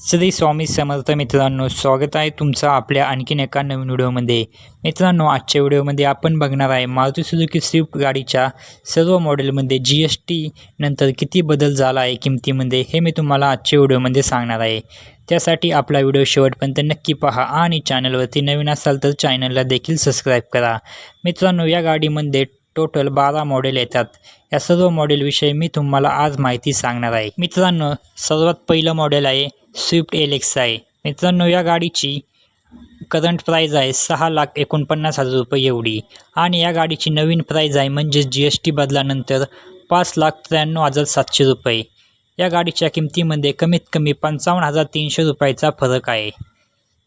श्री स्वामी समर्थ मित्रांनो स्वागत आहे तुमचं आपल्या आणखीन एका नवीन व्हिडिओमध्ये. मित्रांनो आजच्या व्हिडिओमध्ये आपण बघणार आहे मारुती सुजुकी स्विफ्ट गाडीच्या सर्व मॉडेलमध्ये जी एस टी नंतर किती बदल झाला आहे किमतीमध्ये हे मी तुम्हाला आजच्या व्हिडिओमध्ये सांगणार आहे. त्यासाठी आपला व्हिडिओ शेवटपर्यंत नक्की पहा आणि चॅनलवरती नवीन असाल तर चॅनलला देखील सबस्क्राईब करा. मित्रांनो या गाडीमध्ये टोटल बारा मॉडेल येतात. या सर्व मॉडेलविषयी मी तुम्हाला आज माहिती सांगणार आहे. मित्रांनो सर्वात पहिलं मॉडेल आहे स्विफ्ट एल एक्स आहे. मित्रांनो या गाडीची करंट प्राईज आहे सहा लाख एकोणपन्नास हजार रुपये एवढी. आणि या गाडीची नवीन प्राईज आहे म्हणजेच जी एस टी बदलानंतर पाच लाख त्र्याण्णव हजार सातशे रुपये. या गाडीच्या किमतीमध्ये कमीत कमी पंचावन्न हजार तीनशे रुपयाचा फरक आहे.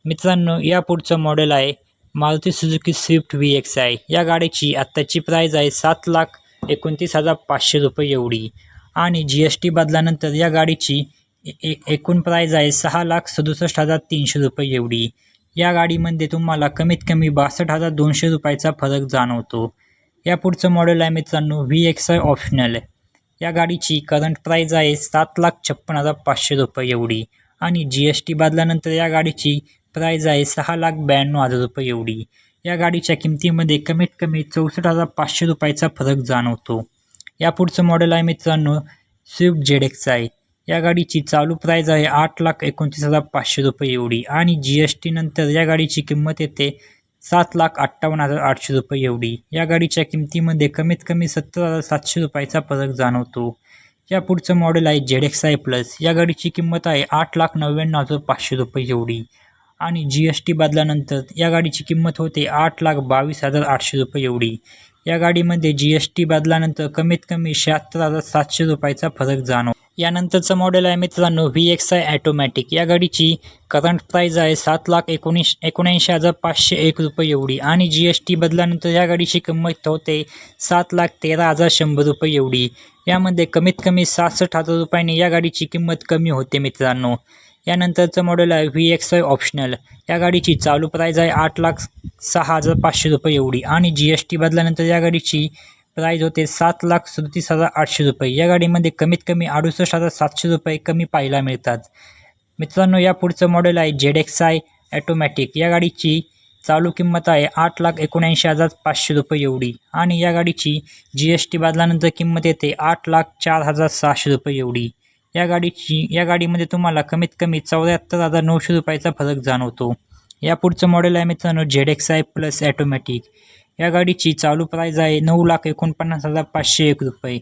मित्रांनो या पुढचं मॉडेल आहे Maruti Suzuki Swift V X आहे. या गाडीची आत्ताची प्राईज आहे सात लाख एकोणतीस हजार पाचशे रुपये एवढी. आणि जी एस टी बदलानंतर या गाडीची ए ए- एकूण प्राईज आहे सहा लाख सदुसष्ट हजार तीनशे रुपये एवढी. या गाडीमध्ये तुम्हाला कमीत कमी बासष्ट हजार दोनशे रुपयाचा फरक जाणवतो. या पुढचं मॉडेल आहे मित्रांनो व्ही एक्स आय ऑप्शनल या गाडीची करंट प्राईज आहे सात लाख छप्पन हजार पाचशे रुपये एवढी. आणि जी एस टी बदल्यानंतर या गाडीची प्राईज आहे सहा लाख ब्याण्णव हजार रुपये एवढी. या गाडीच्या किमतीमध्ये कमीत कमी चौसष्ट हजार पाचशे रुपयाचा फरक जाणवतो. या पुढचं मॉडेल आहे मित्रांनो स्विफ्ट जेड एक्स आहे या गाडीची चालू प्राईज आहे आठ लाख एकोणतीस हजार पाचशे रुपये एवढी आणि जी एस टी नंतर या गाडीची किंमत येते सात लाख अठ्ठावन्न हजार आठशे रुपये एवढी. या गाडीच्या किमतीमध्ये कमीत कमी सत्तर हजार सातशे रुपयाचा फरक जाणवतो. या पुढचं मॉडेल आहे जेड एक्स आय प्लस या गाडीची किंमत आहे आठ लाख नव्याण्णव हजार पाचशे रुपये एवढी. आणि जी एस टी बदल्यानंतर या गाडीची किंमत होते आठ लाख बावीस हजार आठशे रुपये एवढी. या गाडीमध्ये जी एस टी बदल्यानंतर कमीत कमी शहात्तर हजार सातशे रुपयाचा फरक जाणव यानंतरचं मॉडेल आहे मित्रांनो व्ही एक्स आय ॲटोमॅटिक या गाडीची करंट प्राईज आहे सात लाख एकोणीस एकोणऐंशी हजार पाचशे एक रुपये एवढी. आणि जी एस टी बदल्यानंतर या गाडीची किंमत होते सात लाख तेरा हजार शंभर रुपये एवढी. यामध्ये कमीत कमी सहासष्ट हजार रुपयांनी या गाडीची किंमत कमी होते मित्रांनो. यानंतरचं मॉडेल आहे व्ही एक्स आय ऑप्शनल या गाडीची चालू प्राईज आहे आठ लाख सहा हजार पाचशे रुपये एवढी. आणि जी एस टी बदल्यानंतर या गाडीची प्राईज होते सात लाख सदतीस हजार आठशे रुपये. या गाडीमध्ये कमीत कमी अडुसष्ट हजार सातशे रुपये कमी पाहायला मिळतात. मित्रांनो या पुढचं मॉडेल आहे जेड एक्स आय ॲटोमॅटिक या गाडीची चालू किंमत आहे आठ लाख एकोणऐंशी हजार पाचशे रुपये एवढी. आणि या गाडीची जी एस टी बदल्यानंतर किंमत येते आठ लाख चार हजार सहाशे रुपये एवढी. या गाडीची या गाडीमध्ये तुम्हाला कमीत कमी चौऱ्याहत्तर हजार नऊशे रुपयाचा फरक जाणवतो. या पुढचं मॉडेल आहे मित्रांनो Z X I plus automatic या गाडीची चालू प्राईज आहे नऊ लाख एकोणपन्नास हजार पाचशे एक रुपये.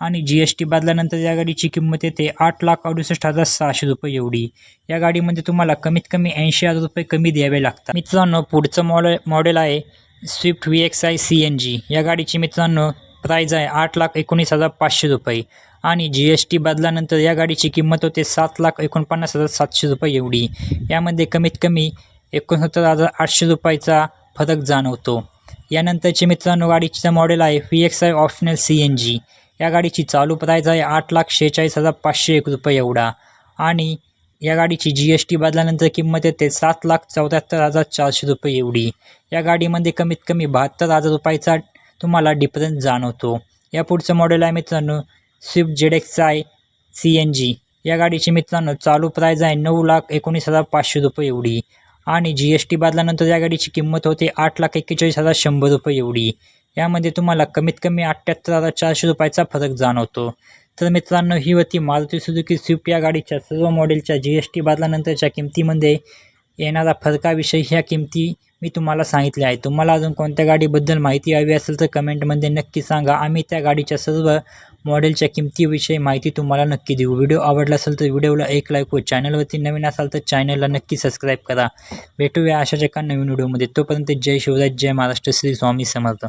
आणि जी एस टी बदल्यानंतर या गाडीची किंमत येते आठ लाख अडुसष्ट हजार सहाशे रुपये एवढी. या गाडीमध्ये तुम्हाला कमीत कमी ऐंशी हजार रुपये कमी द्यावे लागतात. मित्रांनो पुढचं मॉडेल मॉडेल आहे Swift V X I C N G या गाडीची मित्रांनो प्राईज आहे आठ लाख एकोणीस हजार पाचशे रुपये. आणि जी एस टी बदल्यानंतर या गाडीची किंमत होते सात लाख एकोणपन्नास हजार सातशे रुपये एवढी. यामध्ये कमीत कमी एकोणसत्तर हजार आठशे रुपयाचा फरक जाणवतो. यानंतरचे मित्रांनो गाडीचं मॉडेल आहे V X I optional C N G या गाडीची चालू प्राईज आहे आठ लाख शेहेचाळीस हजार पाचशे एक रुपये एवढा. आणि या गाडीची जी एस टी बदलानंतर किंमत येते सात लाख चौऱ्याहत्तर हजार चारशे रुपये एवढी. या गाडीमध्ये कमीत कमी बहात्तर हजार रुपयाचा तुम्हाला डिफरन्स जाणवतो. या पुढचं मॉडेल आहे मित्रांनो Swift Z X I C N G या गाडीची मित्रांनो चालू प्राईज आहे नऊ लाख एकोणीस हजार पाचशे रुपये एवढी. आणि जी एस टी बादल्यानंतर या गाडीची किंमत होते आठ लाख एक्केचाळीस हजार शंभर रुपये एवढी. यामध्ये तुम्हाला कमीत कमी अठ्ठ्याहत्तर हजार चारशे रुपयाचा फरक जाणवतो. तर मित्रांनो ही होती मारुती सुजुकी स्विफ्ट या गाडीच्या सर्व मॉडेलच्या जी एस टी बादल्यानंतरच्या किमतीमध्ये. येणारा फरकाविषयी ह्या किमती मी तुम्हाला सांगितल्या आहे तुम्हाला अजून कोणत्या गाडीबद्दल माहिती हवी असेल तर कमेंटमध्ये नक्की सांगा. आम्ही त्या गाडीच्या सर्व मॉडेलच्या किमतीविषयी माहिती तुम्हाला नक्की देऊ. व्हिडिओ आवडला असेल तर व्हिडिओला एक लाईक व चॅनलवरती नवीन असाल तर चॅनलला नक्की सबस्क्राईब करा. भेटूया अशाच एका नवीन व्हिडिओमध्ये. तोपर्यंत जय शिवराज जय महाराष्ट्र. श्री स्वामी समर्थ.